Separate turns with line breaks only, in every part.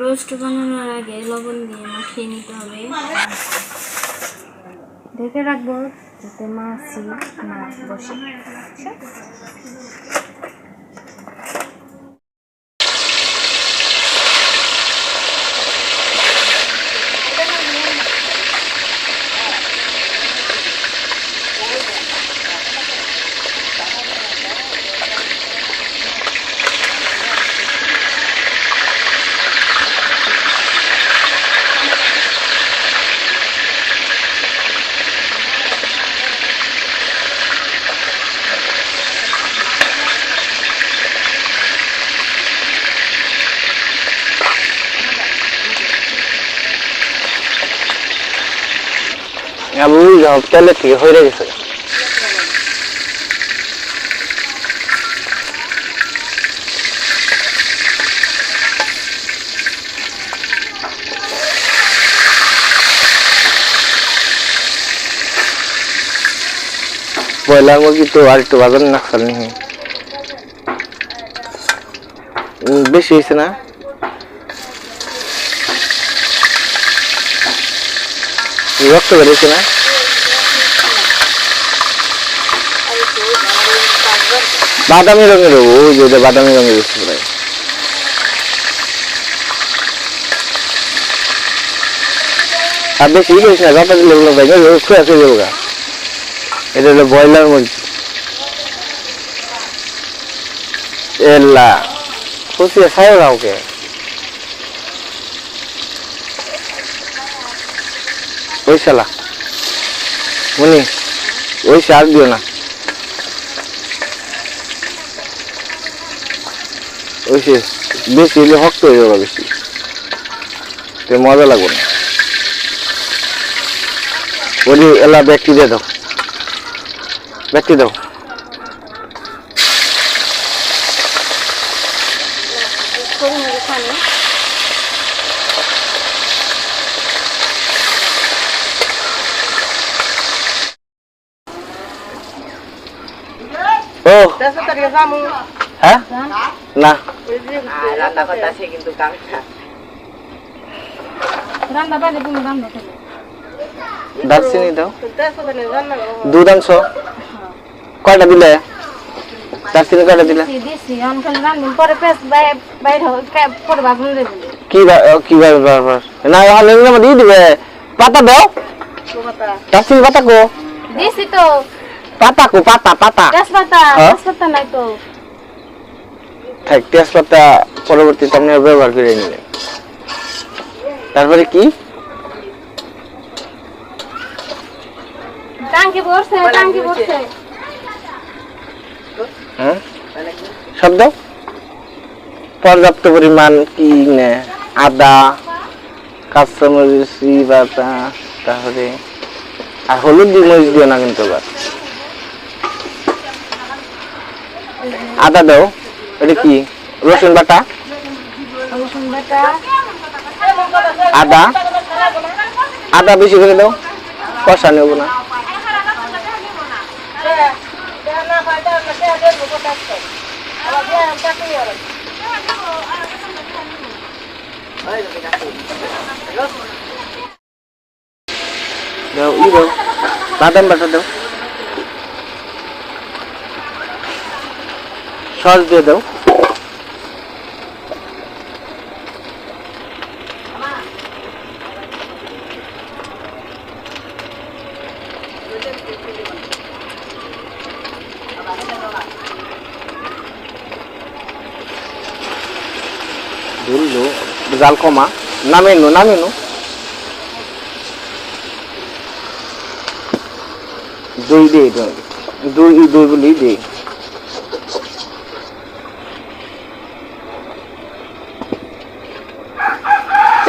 Roast বানানোর আগে লবণ দিয়ে মাখিয়ে নিতে হবে। ঢেকে রাখব যাতে মাছি মাছ বসে।
যাও তেলে থেকে হয়ে গেছে। ব্রয়লার মুরগি তো আর একটু বাজার না খালি। বেশি হয়েছে না? রক্ত বেরিয়েছে না? বাদামি রঙের ওই যে বাদামি রঙের আর বেশি না ভাই আছে এটা হলো ব্রয়লার মুরগি। এল্লা খাই কাউকে ওই শালা। মনি, ওই সার দিও না। ওই সে বেশি হলে শক্ত হয়ে যাবে বেশি। তো মজা লাগবে না। বলি এলা ব্যক্তি দিয়ে দাও। ব্যক্তি দাও। ও। হ্যাঁ? না।
রান্না করতেছে কিন্তু কামটা
রান্না পানি তুমি রান্না করো।
দারচিনি দাও। দুধ আনছ? কয়টা দিলে? দারচিনি কয়টা দিলে?
দিয়েছি দিয়েছি এখন খালি রান্না পরে পেঁচ বাইর হবে পরে বাগুন দেবে।
কি কি ভাবে বারবার না হলে আমার দিয়ে দিবে। পাতা দাও। দারচিনি পাতা কো?
দিয়েছি তো।
পাতা কো পাতা পাতা।
তেজপাতা
হ্যাঁ?
নাই তো।
থাক তেজপাতা পরবর্তীতে আপনি ব্যবহার করে নিলেন তারপরে কি? হ্যাঁ? শব্দ? পর্যাপ্ত পরিমাণ কি নে? আদা কাঁচামরিচ বাটা তারপরে আর হলুদ দিয়ে মরিচ দিও না কিন্তু আবার। আদা দাও। এটা কি? রসুন বাটা?
রসুন বাটা
আদা? আদা বেশি করে দাও। কষা নেব না। বাদাম বাটা দাও। সস দিয়ে দাও। ধরলো জাল কমা। নামে নো নামে নো দুই দে, দুই। দুই বলি দে।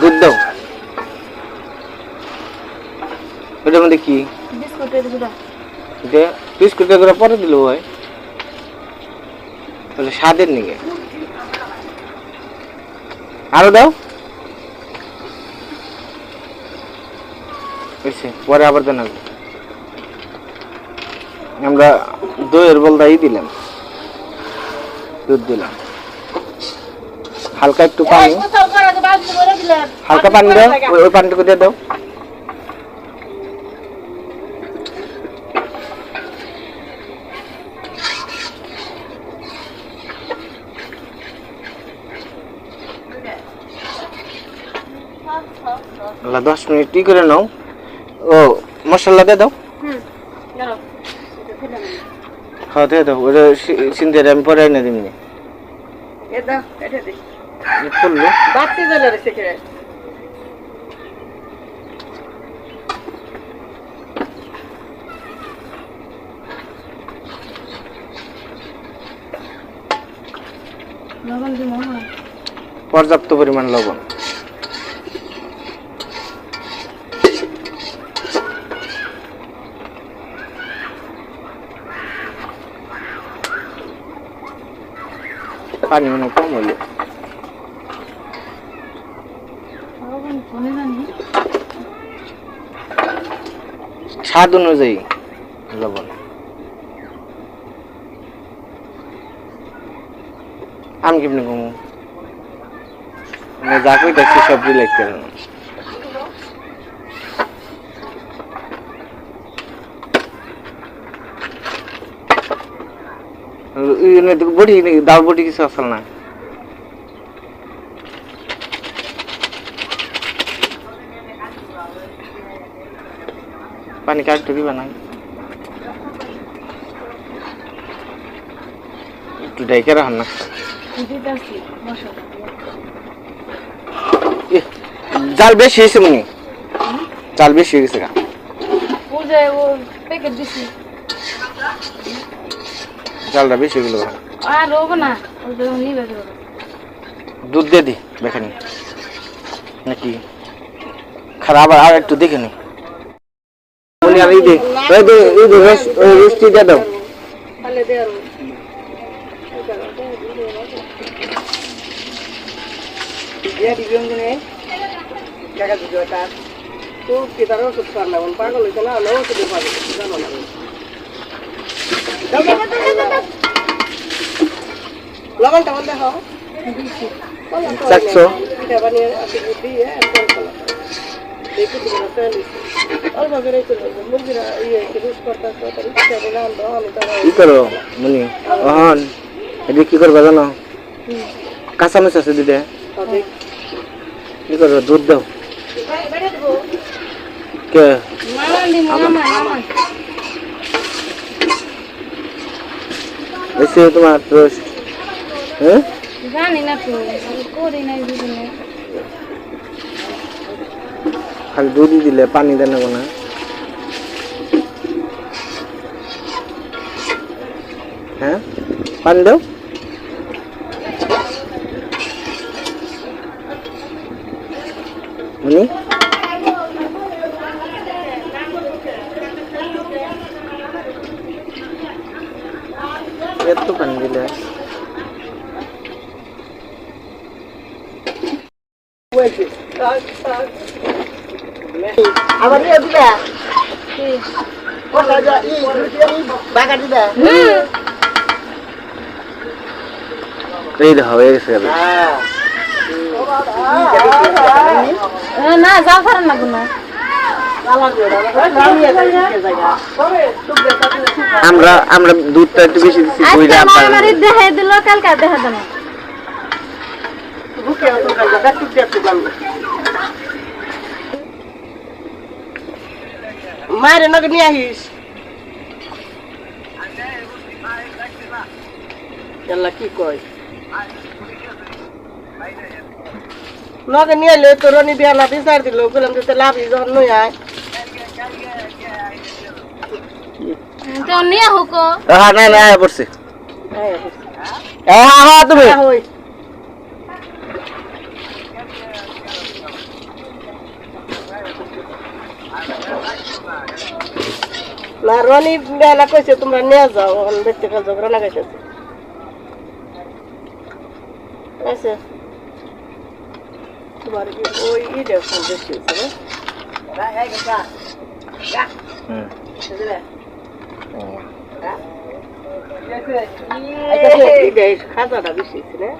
দুধ দাও। এটার মধ্যে কি? যে বিস্কুট করে পরে দিল হয় তাহলে স্বাদের নিকে আরও দাও। পরে আবার দেন আমরা দইয়ের বলদাই দিলাম। দুধ দিলাম। হালকা একটু পানি। হালকা পানি দাও। ওই- ওই পানিটুকু দিয়ে দাও। আল্লাহ, দশ মিনিট ই করে নাও। ও মশলা দিয়ে দাও। হ্যাঁ দিয়ে দাও। ওটা আমি পরে এনে দিমনি।
হ্যাঁ।
পর্যাপ্ত পরিমাণ লবণ। পানি মনে কম হলো স্বাদ অনুযায়ী লবণ। আমি কেমনি কমু যা কই দেখছি সব রিলেট করে না বডি দাও বডি কিছু আসল না পানি কাটতে দিবা না একটু ডাইকে রাখেন না জাল বেশি হয়েছে মনি জাল বেশি হয়ে গেছে গা।
ও প্যাকেট দিছি।
জালটা বেশি হয়ে গেল।
না
দুধ দিয়ে দি দেখে নি। নাকি? খারাপ আর একটু দেখে নি। আর এই দে এই দে এই দে রুষ্টি দিয়ে দাও।
তাহলে দে আর ইয়া দিতে তো পাগল হয়েছে না? জানো না দাও, দাও, দাও, দাও, দাও, দাও। লবণটা বন্ধ হও।
চারশো।
এটা বানিয়ে আপনি দিয়ে একদম কলা দেখি তুমি রাস্তায় অল্প করে চলে যাবে। ইয়ে রুশ করতে করতে ইচ্ছা বলে আনব আমি তারা
কি করো মনি অহন এদিকে কি করবা জানো? কাঁচামরিচ আছে দিতে
তাদের।
কি করো দুধ দাও। কে? এসে তোমার রোস্ট হ্যাঁ?
জানি না তো করি নাই
খালি দুধ দিলে পানি দেন না হ্যাঁ? পানি দাও মনি এত পানি দিলে
আবার দিবা? দিবা?
এই দেখো হয়ে গেছে গেল।
হ্যাঁ।
না যাও ফারেন না কোনো।
আমরা আমরা দুধটা একটু বেশি দিচ্ছি বইরা
আমার
আপনার
আমার দেখা দিল কালকে আর দেখা দেবো
মায়ের নগে নিয়ে আহিস আল্লাহ কি কয় নগে নিয়ে এলে তোর নি বিয়া না বিচার দিল বললাম যে লাভ যখন নই আয়
তো নিয়ে হোক।
হ্যাঁ না না পড়ছে হ্যাঁ হ্যাঁ তুমি
হই না রনি বেলা কইছে তোমরা নিয়ে যাও ওখান দেখতে কাল ঝগড়া লাগাইছে আচ্ছা। তোমার কি ওই ই দেখো হয়েছে খাজাটা বেশি না?